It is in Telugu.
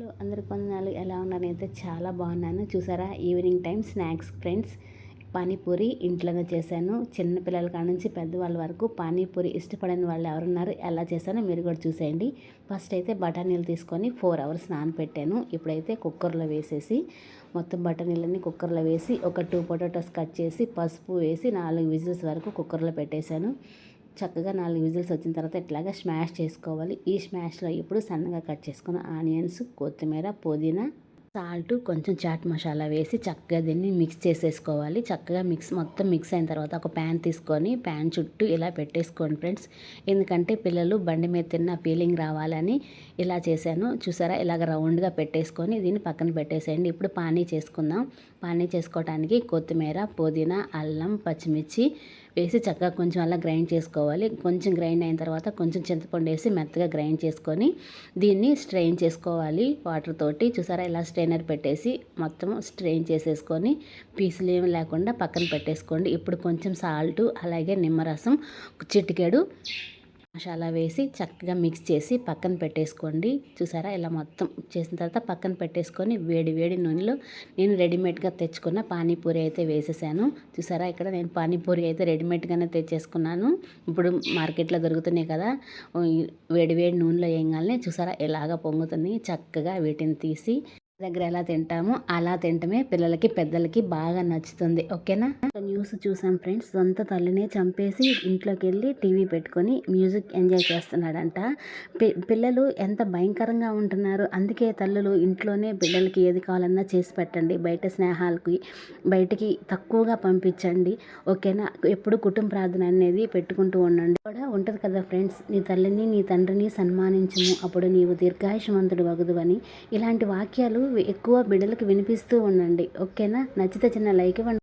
హలో అందరి వందనాలు ఎలా ఉన్నారు? అయితే చాలా బాగున్నాను. చూసారా? Evening time snacks friends. Panipuri ఇంట్లోనే చేశాను. చిన్నపిల్లల కాడ నుంచి పెద్దవాళ్ళ వరకు పానీపూరి ఇష్టపడని వాళ్ళు ఎవరున్నారు? ఎలా చేశానో మీరు కూడా చూసేయండి. ఫస్ట్ అయితే బఠానీలు తీసుకొని ఫోర్ అవర్స్ నానపెట్టాను. ఇప్పుడైతే కుక్కర్లో వేసేసి మొత్తం బఠానీలన్నీ కుక్కర్లో వేసి ఒక టూ పొటాటోస్ కట్ చేసి పసుపు వేసి నాలుగు విజిల్స్ వరకు కుక్కర్లో పెట్టేశాను. చక్కగా నాలుగు విజిల్స్ వచ్చిన తర్వాత ఇట్లాగా స్మాష్ చేసుకోవాలి. ఈ స్మాష్లో ఇప్పుడు సన్నగా కట్ చేసుకున్న ఆనియన్స్ కొత్తిమీర పుదీనా సాల్ట్ కొంచెం చాట్ మసాలా వేసి చక్కగా దీన్ని మిక్స్ చేసేసుకోవాలి. చక్కగా మిక్స్ మొత్తం మిక్స్ అయిన తర్వాత ఒక ప్యాన్ తీసుకొని ప్యాన్ చుట్టూ ఇలా పెట్టేసుకోండి ఫ్రెండ్స్. ఎందుకంటే పిల్లలు బండి మీద తిన్న ఫీలింగ్ రావాలని ఇలా చేశాను. చూసారా? ఇలాగ రౌండ్గా పెట్టేసుకొని దీన్ని పక్కన పెట్టేసేయండి. ఇప్పుడు పానీ చేసుకుందాం. పానీ చేసుకోవడానికి కొత్తిమీర పుదీనా అల్లం పచ్చిమిర్చి వేసి చక్కగా కొంచెం అలా గ్రైండ్ చేసుకోవాలి. కొంచెం గ్రైండ్ అయిన తర్వాత కొంచెం చింతపండు వేసి మెత్తగా గ్రైండ్ చేసుకొని దీన్ని స్ట్రెయిన్ చేసుకోవాలి వాటర్ తోటి. చూసారా? ఇలా స్ట్రైనర్ పెట్టేసి మొత్తం స్ట్రెయిన్ చేసేసుకొని పీసులు ఏమి లేకుండా పక్కన పెట్టేసుకోండి. ఇప్పుడు కొంచెం సాల్ట్ అలాగే నిమ్మరసం చిటికెడు మసాలా వేసి చక్కగా మిక్స్ చేసి పక్కన పెట్టేసుకోండి. చూసారా? ఇలా మొత్తం చేసిన తర్వాత పక్కన పెట్టేసుకొని వేడి వేడి నూనెలో నేను రెడీమేడ్గా తెచ్చుకున్న పానీపూరి అయితే వేసేసాను. చూసారా? ఇక్కడ నేను పానీపూరి అయితే రెడీమేడ్గానే తెచ్చేసుకున్నాను. ఇప్పుడు మార్కెట్లో దొరుకుతున్నాయి కదా? వేడి వేడి నూనెలో వేయగానే చూసారా? ఇలాగ పొంగుతుంది? చక్కగా వీటిని తీసి దగ్గర ఎలా తింటామో అలా తింటమే పిల్లలకి పెద్దలకి బాగా నచ్చుతుంది. ఓకేనా? న్యూస్ చూసాం ఫ్రెండ్స్. సొంత తల్లినే చంపేసి ఇంట్లోకి వెళ్ళి టీవీ పెట్టుకొని మ్యూజిక్ ఎంజాయ్ చేస్తున్నాడంట. పిల్లలు ఎంత భయంకరంగా ఉంటున్నారు. అందుకే తల్లులు ఇంట్లోనే పిల్లలకి ఏది కావాలన్నా చేసి పెట్టండి. బయట స్నేహాలకి బయటికి తక్కువగా పంపించండి. ఓకేనా? ఎప్పుడు కుటుంబ ప్రార్థన అనేది పెట్టుకుంటూ ఉండండి. కూడా ఉంటుంది కదా ఫ్రెండ్స్ నీ తల్లిని నీ తండ్రిని సన్మానించము. అప్పుడు నీవు దీర్ఘాయుషమంతుడు వగదు అని ఇలాంటి వాక్యాలు ఎక్కువ బిడ్డలకు వినిపిస్తూ ఉండండి. ఓకేనా? నచ్చితే చిన్న లైక్ ఇవ్వండి.